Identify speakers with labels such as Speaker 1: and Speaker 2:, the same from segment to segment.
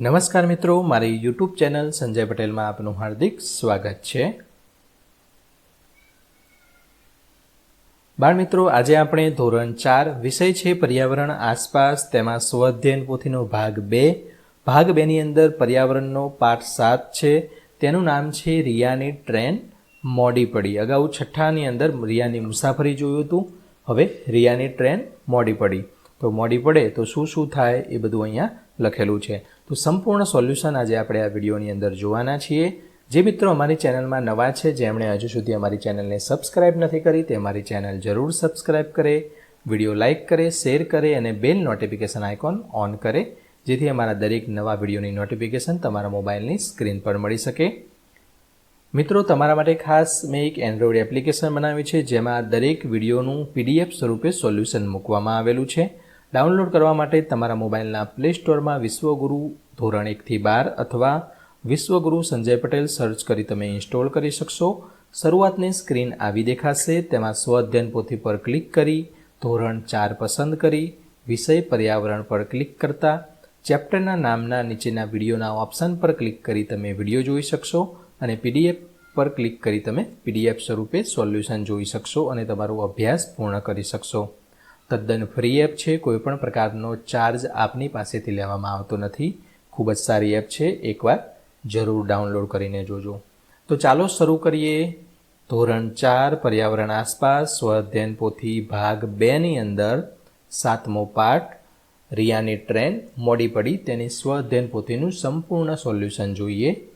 Speaker 1: નમસ્કાર મિત્રો, મારી યુટ્યુબ ચેનલ સંજય પટેલમાં આપનું હાર્દિક સ્વાગત છે. બાળ મિત્રો, આજે આપણે ધોરણ ચાર, વિષય છે પર્યાવરણ આસપાસ, તેમાં સ્વઅધ્યયન પોથીનો ભાગ બે. ભાગ બેની અંદર પર્યાવરણનો પાઠ સાત છે. તેનું નામ છે રિયાની ટ્રેન મોડી પડી. અગાઉ છઠ્ઠાની અંદર રિયાની મુસાફરી જોયું હતું. હવે રિયાની ટ્રેન મોડી પડી. તો મોડી પડે તો શું શું થાય એ બધું અહીંયા લખેલું છે. તો સંપૂર્ણ સોલ્યુશન આજે આપણે આ વિડીયોની અંદર જોવાના છીએ. જે મિત્રો અમારી ચેનલમાં નવા છે, જેમણે હજુ સુધી અમારી ચેનલને સબસ્ક્રાઇબ નથી કરી, તે અમારી ચેનલ જરૂર સબસ્ક્રાઇબ કરે, વીડિયો લાઇક કરે, શેર કરે અને બેલ નોટિફિકેશન આઇકોન ઓન કરે, જેથી અમારા દરેક નવા વિડીયોની નોટિફિકેશન તમારા મોબાઈલની સ્ક્રીન પર મળી શકે. મિત્રો, તમારા માટે ખાસ મેં એક એન્ડ્રોઈડ એપ્લિકેશન બનાવી છે, જેમાં દરેક વિડીયોનું પીડીએફ સ્વરૂપે સોલ્યુશન મૂકવામાં આવેલું છે. ડાઉનલોડ કરવા માટે તમારા મોબાઈલના પ્લે સ્ટોરમાં વિશ્વગુરુ ધોરણ એકથી બાર અથવા વિશ્વગુરુ સંજય પટેલ સર્ચ કરી તમે ઇન્સ્ટોલ કરી શકશો. શરૂઆતની સ્ક્રીન આવી દેખાશે. તેમાં સ્વઅધ્યયન પોથી પર ક્લિક કરી, ધોરણ ચાર પસંદ કરી, વિષય પર્યાવરણ પર ક્લિક કરતા ચેપ્ટરના નામના નીચેના વિડીયોના ઓપ્શન પર ક્લિક કરી તમે વીડિયો જોઈ શકશો અને પીડીએફ પર ક્લિક કરી તમે પીડીએફ સ્વરૂપે સોલ્યુશન જોઈ શકશો અને તમારો અભ્યાસ પૂર્ણ કરી શકશો. તદ્દન ફ્રી એપ છે, કોઈપણ પ્રકારનો ચાર્જ આપની પાસેથી લેવામાં આવતો નથી. ખૂબ જ સારી એપ છે, એકવાર જરૂર ડાઉનલોડ કરીને જોજો. તો ચાલો શરૂ કરીએ. ધોરણ ચાર, પર્યાવરણ આસપાસ સ્વઅધ્યયન પોથી ભાગ બેની અંદર સાતમો પાઠ, રિયાની ટ્રેન મોડી પડી, તેની સ્વઅધ્યયન પોથીનું સંપૂર્ણ સોલ્યુશન જોઈએ.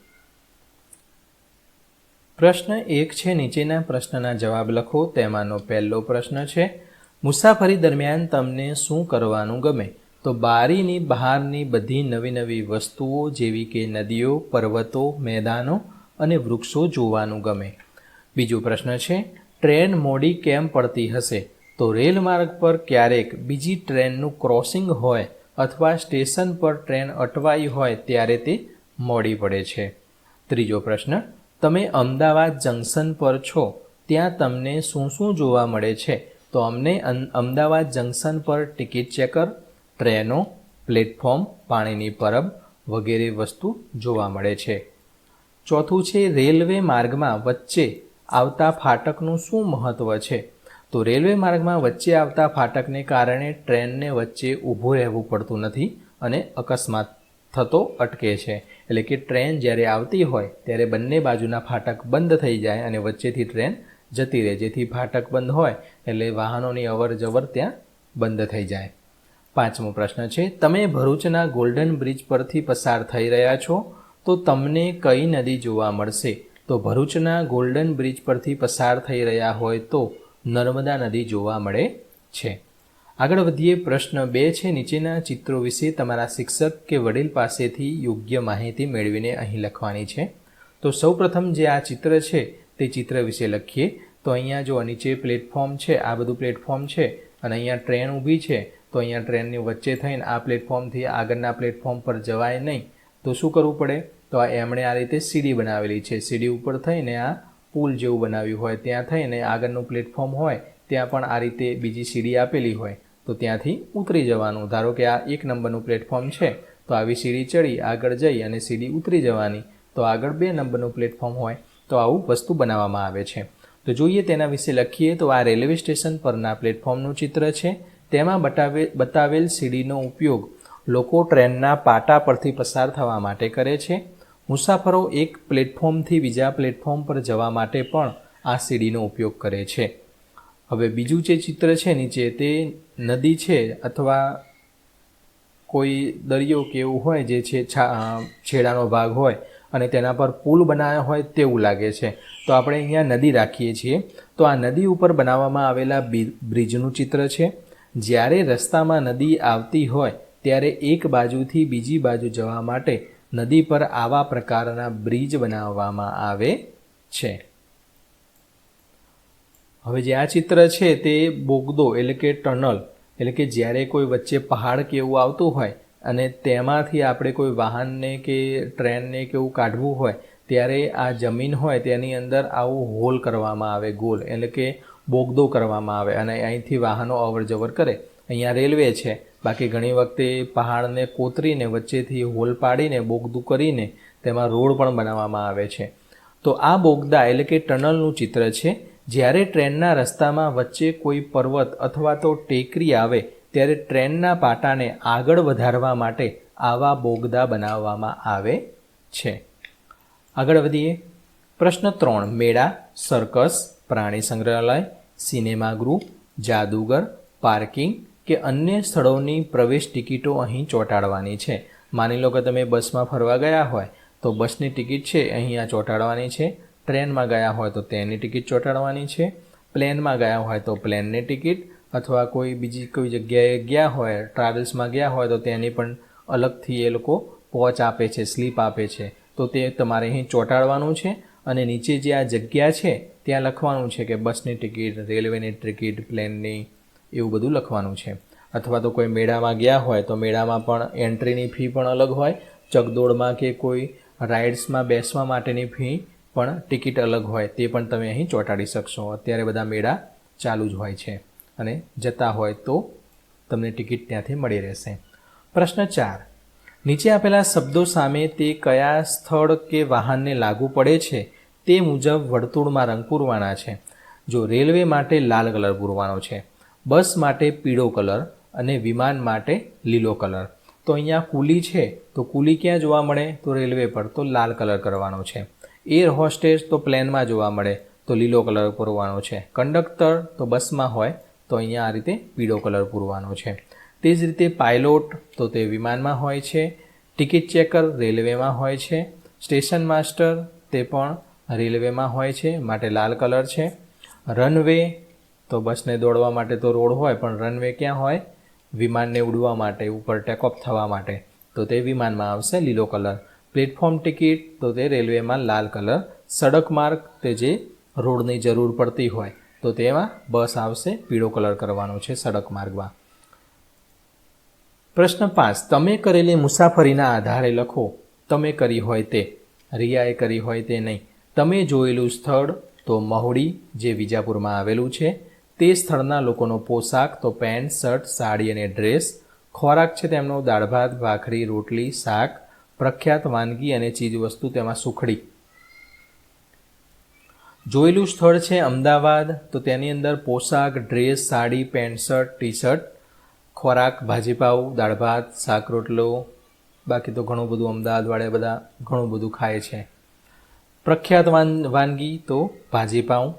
Speaker 1: પ્રશ્ન એક છે, નીચેના પ્રશ્નના જવાબ લખો. તેમાંનો પહેલો પ્રશ્ન છે મુસાફરી દરમિયાન તમને શું કરવાનું ગમે? તો બારીની બહારની બધી નવી નવી વસ્તુઓ જેવી કે નદીઓ, પર્વતો, મેદાનો અને વૃક્ષો જોવાનું ગમે. બીજો પ્રશ્ન છે, ટ્રેન મોડી કેમ પડતી હશે? તો રેલ માર્ગ પર ક્યારેક બીજી ટ્રેનનું ક્રોસિંગ હોય અથવા સ્ટેશન પર ટ્રેન અટવાઈ હોય ત્યારે તે મોડી પડે છે. ત્રીજો પ્રશ્ન, તમે અમદાવાદ જંકશન પર છો, ત્યાં તમને શું શું જોવા મળે છે? તો અમને અમદાવાદ જંકશન પર ટિકિટ ચેકર, ટ્રેનો, પ્લેટફોર્મ, પાણીની પરબ વગેરે વસ્તુ જોવા મળે છે. ચોથું છે રેલવે માર્ગમાં વચ્ચે આવતા ફાટકનું શું મહત્ત્વ છે? તો રેલવે માર્ગમાં વચ્ચે આવતા ફાટકને કારણે ટ્રેનને વચ્ચે ઊભું રહેવું પડતું નથી અને અકસ્માત થતો અટકે છે. એટલે કે ટ્રેન જ્યારે આવતી હોય ત્યારે બંને બાજુના ફાટક બંધ થઈ જાય અને વચ્ચેથી ટ્રેન જતી રહે. જેથી ફાટક બંધ હોય એટલે વાહનોની અવર જવર ત્યાં બંધ થઈ જાય. પાંચમો પ્રશ્ન છે, તમે ભરૂચના ગોલ્ડન બ્રિજ પરથી પસાર થઈ રહ્યા છો? તો તમને કઈ નદી જોવા મળશે? તો ભરૂચના ગોલ્ડન બ્રિજ પરથી પસાર થઈ રહ્યા હોય તો નર્મદા નદી જોવા મળે છે. આગળ વધીએ, પ્રશ્ન બે છે, નીચેના ચિત્રો વિશે તમારા શિક્ષક કે વડીલ પાસેથી યોગ્ય માહિતી મેળવીને અહીં લખવાની છે. તો સૌપ્રથમ જે આ ચિત્ર છે તે ચિત્ર વિશે લખીએ. તો અહીંયા જો નીચે પ્લેટફોર્મ છે, આ બધું પ્લેટફોર્મ છે અને અહીંયા ટ્રેન ઊભી છે. તો અહીંયા ટ્રેનની વચ્ચે થઈને આ પ્લેટફોર્મથી આગળના પ્લેટફોર્મ પર જવાય નહીં. તો શું કરવું પડે? તો આ એમણે આ રીતે સીડી બનાવેલી છે. સીડી ઉપર થઈને આ પુલ જેવું બનાવ્યું હોય. ત્યાં થઈને આગળનું પ્લેટફોર્મ હોય, ત્યાં પણ આ રીતે બીજી સીડી આપેલી હોય. તો ત્યાંથી ઉતરી જવાનું. ધારો કે આ એક નંબરનું પ્લેટફોર્મ છે, તો આવી સીડી ચડી, આગળ જઈ અને સીડી ઉતરી જવાની. તો આગળ બે નંબરનું પ્લેટફોર્મ હોય. તો આવું વસ્તુ બનાવવામાં આવે છે. તો જોઈએ તેના વિશે લખીએ તો આ રેલવે સ્ટેશન પરના પ્લેટફોર્મનું ચિત્ર છે. તેમાં બતાવે, બતાવેલ સીડીનો ઉપયોગ લોકો ટ્રેનના પાટા પરથી પસાર થવા માટે કરે છે. મુસાફરો એક પ્લેટફોર્મથી બીજા પ્લેટફોર્મ પર જવા માટે પણ આ સીડીનો ઉપયોગ કરે છે. હવે બીજું જે ચિત્ર છે નીચે તે નદી છે અથવા કોઈ દરિયો કે એવું હોય જે છે છેડાનો ભાગ હોય અને તેના પર પુલ બનાવ્યા હોય તેવું લાગે છે. તો આપણે અહીંયા નદી રાખીએ છીએ. તો આ નદી ઉપર બનાવવામાં આવેલા બ્રિજનું ચિત્ર છે. જ્યારે રસ્તામાં નદી આવતી હોય, ત્યારે એક બાજુથી બીજી બાજુ જવા માટે નદી પર આવા પ્રકારના બ્રિજ બનાવવામાં આવે છે. હવે જે આ ચિત્ર છે તે બોગદો એટલે કે ટનલ, એટલે કે જ્યારે કોઈ વચ્ચે પહાડ કે એવું આવતું હોય અને તેમાંથી આપણે કોઈ વાહનને કે ટ્રેનને કે એવું કાઢવું હોય, ત્યારે આ જમીન હોય તેની અંદર આવું હોલ કરવામાં આવે, ગોલ એટલે કે બોગદો કરવામાં આવે અને અહીંથી વાહનો અવર જવર કરે. અહીંયા રેલવે છે. બાકી ઘણી વખતે પહાડને કોતરીને, વચ્ચેથી હોલ પાડીને, બોગદું કરીને તેમાં રોડ પણ બનાવવામાં આવે છે. તો આ બોગદા એટલે કે ટનલનું ચિત્ર છે. જ્યારે ટ્રેનના રસ્તામાં વચ્ચે કોઈ પર્વત અથવા તો ટેકરી આવે ત્યારે ટ્રેનના પાટાને આગળ વધારવા માટે આવા બોગદા બનાવવામાં આવે છે. આગળ વધીએ. પ્રશ્ન ત્રણ. મેળા સર્કસ પ્રાણી સંગ્રહાલય સિનેમાગૃહ જાદુગર પાર્કિંગ કે અન્ય સ્થળોની પ્રવેશ ટિકિટો અહીં ચોંટાડવાની છે. માની લો કે તમે બસમાં ફરવા ગયા હોય, તો બસની ટિકિટ છે અહીંયા ચોંટાડવાની છે. ટ્રેનમાં ગયા હોય તો તેની ટિકિટ ચોંટાડવાની છે. પ્લેનમાં ગયા હોય તો પ્લેનની ટિકિટ. અથવા કોઈ બીજી કોઈ જગ્યાએ ગયા હોય, ટ્રાવેલ્સમાં ગયા હોય, તો તેની પણ અલગથી એ લોકો પહોંચ આપે છે, સ્લીપ આપે છે. તો તે તમારે અહીં ચોંટાડવાનું છે અને નીચે જે આ જગ્યા છે, ત્યાં લખવાનું છે કે બસની ટિકિટ, રેલવેની ટિકિટ, પ્લેનની, એવું બધું લખવાનું છે. અથવા તો કોઈ મેળામાં ગયા હોય, તો મેળામાં પણ એન્ટ્રીની ફી પણ અલગ હોય ચકદોડમાં કે કોઈ રાઇડ્સમાં બેસવા માટેની ફી પણ ટિકિટ અલગ હોય, તે પણ તમે અહીં ચોંટાડી શકશો. અત્યારે બધા મેળા ચાલુ જ હોય છે. અને જતા હોય તો તમને ટિકિટ ત્યાંથી મળી રહેશે. પ્રશ્ન ચાર. નીચે આપેલા શબ્દો સામે તે કયા સ્થળ કે વાહનને લાગુ પડે છે તે મુજબ વર્તુળમાં રંગ પૂરવાના છે. જો રેલવે માટે લાલ કલર પૂરવાનો છે, બસ માટે પીળો કલર અને વિમાન માટે લીલો કલર. તો અહીંયા કુલી છે, તો કુલી ક્યાં જોવા મળે? તો રેલવે પર તો લાલ કલર કરવાનો છે. એર હોસ્ટેસ તો પ્લેનમાં જોવા મળે, તો લીલો કલર પૂરવાનો છે. કંડક્ટર તો બસમાં હોય તો અહીંયા આ રીતે પીળો કલર પૂરવાનો છે. તે જ રીતે પાયલોટ તો તે વિમાનમાં હોય છે, ટિકિટ ચેકર રેલવેમાં હોય છે, સ્ટેશન માસ્ટર તે પણ રેલવેમાં હોય છે, માટે લાલ કલર છે. રનવે તો બસને દોડવા માટે તો રોડ હોય, પણ રનવે ક્યાં હોય? વિમાનને ઉડવા માટે, ઉપર ટેકઓફ થવા માટે. તો તે વિમાનમાં આવશે લીલો કલર. પ્લેટફોર્મ ટિકિટ તો તે રેલવેમાં લાલ કલર. સડક માર્ગ તે જે રોડની જરૂર પડતી હોય. તો તેમાં બસ આવશે, પીળો કલર કરવાનો છે સડક માર્ગમાં. પ્રશ્ન પાંચ, તમે કરેલી મુસાફરીના આધારે લખો, તમે કરી હોય તે, રિયાએ કરી હોય તે નહીં. તમે જોયેલું સ્થળ, તો મહુડી, જે વિજાપુરમાં આવેલું છે, તે સ્થળના લોકોનો પોશાક, તો પેન્ટ, શર્ટ, સાડી અને ડ્રેસ, ખોરાક છે તેમનો, દાળ ભાત, ભાખરી, રોટલી, શાક, પ્રખ્યાત વાનગી અને ચીજવસ્તુ તેમાં સુખડી. જોયેલું સ્થળ છે અમદાવાદ. તો તેની અંદર પોશાક dress sari pant shirt T shirt ખોરાક, ભાજીપાવ, દાળ ભાત, શાક, રોટલો, બાકી તો ઘણું બધું અમદાવાદવાળે બધા ઘણું બધું ખાય છે. પ્રખ્યાત વાન, વાનગી તો ભાજીપાવ.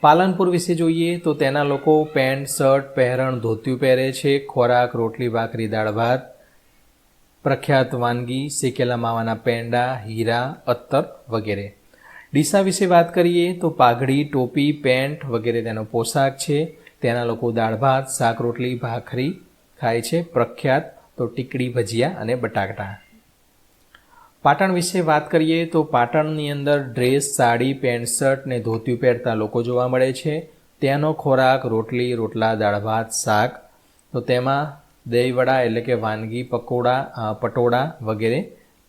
Speaker 1: પાલનપુર વિશે જોઈએ તો તેના લોકો પેન્ટ શર્ટ પહેરણ, ધોતિયું પહેરે છે, ખોરાક, રોટલી, ભાખરી, દાળ ભાત. પ્રખ્યાત વાનગી શેકેલા માવાના પેંડા, હીરા અત્તર વગેરે. ડીસા વિશે વાત કરીએ તો પાઘડી, ટોપી, પેન્ટ વગેરે તેનો પોશાક છે. ત્યાંના લોકો દાળ ભાત, શાક રોટલી, ભાખરી ખાય છે. પ્રખ્યાત તો ટીકડી ભજીયા અને બટાટા પાટણ વિશે વાત કરીએ તો પાટણની અંદર ડ્રેસ, સાડી, પેન્ટ શર્ટ ને ધોતિયું પહેરતા લોકો જોવા મળે છે. ત્યાંનો ખોરાક, રોટલી, રોટલા, દાળ ભાત, શાક. તો તેમાં દહીંવડા એટલે કે વાનગી, પકોડા પટોળા વગેરે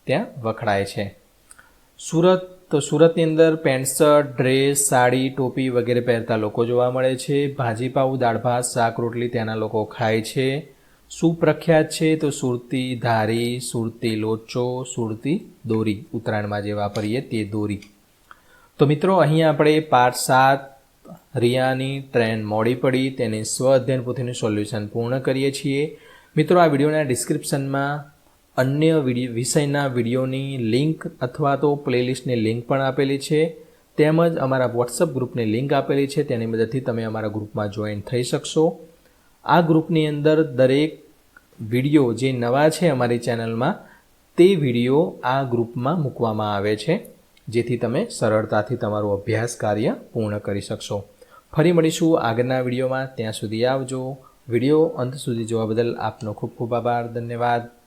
Speaker 1: ત્યાં વખણાય છે. સુરત તો સુરતની અંદર પેન્ટ શર્ટ, ડ્રેસ, સાડી, ટોપી વગેરે પહેરતા લોકો જોવા મળે છે. ભાજીપાઉં, દાળ ભાત, શાક, રોટલી ત્યાંના લોકો ખાય છે. સુપ્રખ્યાત છે? તો સુરતી ધારી, સુરતી લોચો, સુરતી દોરી ઉત્તરાયણમાં જે વાપરીએ તે દોરી. તો મિત્રો, અહીં આપણે પાઠ સાત, રિયાની ટ્રેન મોડી પડી, તેને સ્વ અધ્યયન પોથીનું સોલ્યુશન પૂર્ણ કરીએ છીએ. મિત્રો, આ વિડીયોના ડિસ્ક્રિપ્શનમાં અન્ય વિષયના વિડીયોની લિંક અથવા તો પ્લેલિસ્ટની લિંક પણ આપેલી છે. તેમજ અમારા વોટ્સઅપ ગ્રુપની લિંક આપેલી છે. તેની મદદથી તમે અમારા ગ્રુપમાં જોઈન થઈ શકશો. આ ગ્રુપની અંદર દરેક વીડિયો જે નવા છે અમારી ચેનલમાં, તે વીડિયો આ ગ્રુપમાં મૂકવામાં આવે છે. જેથી તમે સરળતાથી તમારું અભ્યાસ કાર્ય પૂર્ણ કરી શકશો. ફરી મળીશું આગળના વિડીયોમાં. ત્યાં સુધી આવજો. વીડિયો અંત સુધી જોવા બદલ આપનો ખૂબ ખૂબ આભાર. ધન્યવાદ.